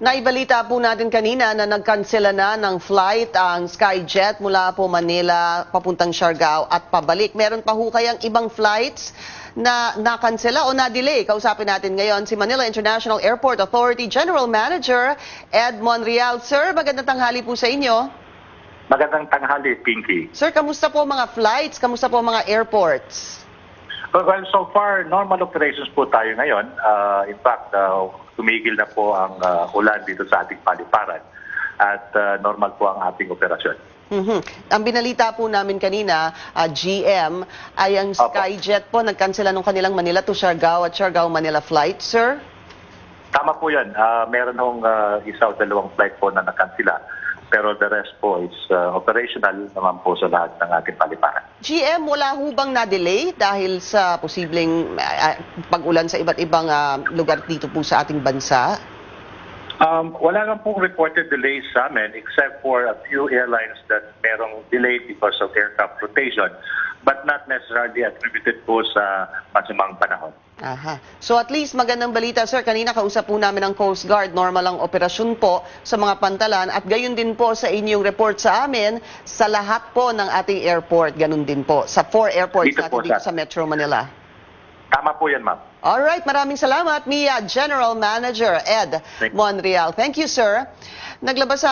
Naibalita po natin kanina na nagkansela na ng flight ang Skyjet mula po Manila papuntang Siargao at pabalik. Meron pa ho kayang ibang flights na nakansela o na-delay. Kausapin natin ngayon si Manila International Airport Authority General Manager Ed Monreal. Sir, magandang tanghali po sa inyo. Magandang tanghali, Pinky. Sir, kamusta po mga flights? Kamusta po mga airports? Well, well, so far, normal operations po tayo ngayon. Uh, in fact, uh, tumigil na po ang uh, ulan dito sa ating paliparan at uh, normal po ang ating operasyon. Mhm. Ang binalita po namin kanina, ah, GM, ay ang Opo. Skyjet po nagkansela ng kanilang Manila to Siargao at Siargao-Manila flight, sir? Tama po yan. Uh, meron hong uh, isa o dalawang flight po na nakansila. Pero the rest po is uh, operational naman po sa lahat ng ating paliparan. GM, wala ho bang na-delay dahil sa posibleng ah, pag-ulan sa iba't ibang ah, lugar dito po sa ating bansa? Um, wala lang pong reported delays sa amin except for a few airlines that merong delay because of aircraft rotation but not necessarily attributed po sa masamang panahon. Aha. So at least magandang balita, sir. Kanina kausap po namin ng Coast Guard. Normal ang operasyon po sa mga pantalan. At gayon din po sa inyong report sa amin, sa lahat po ng ating airport, ganun din po. Sa four airports Dito natin po, dito sir. sa Metro Manila. Tama po yan, ma'am. Alright, maraming salamat. Mia, General Manager Ed Thank- Monreal. Thank you, sir. Naglabas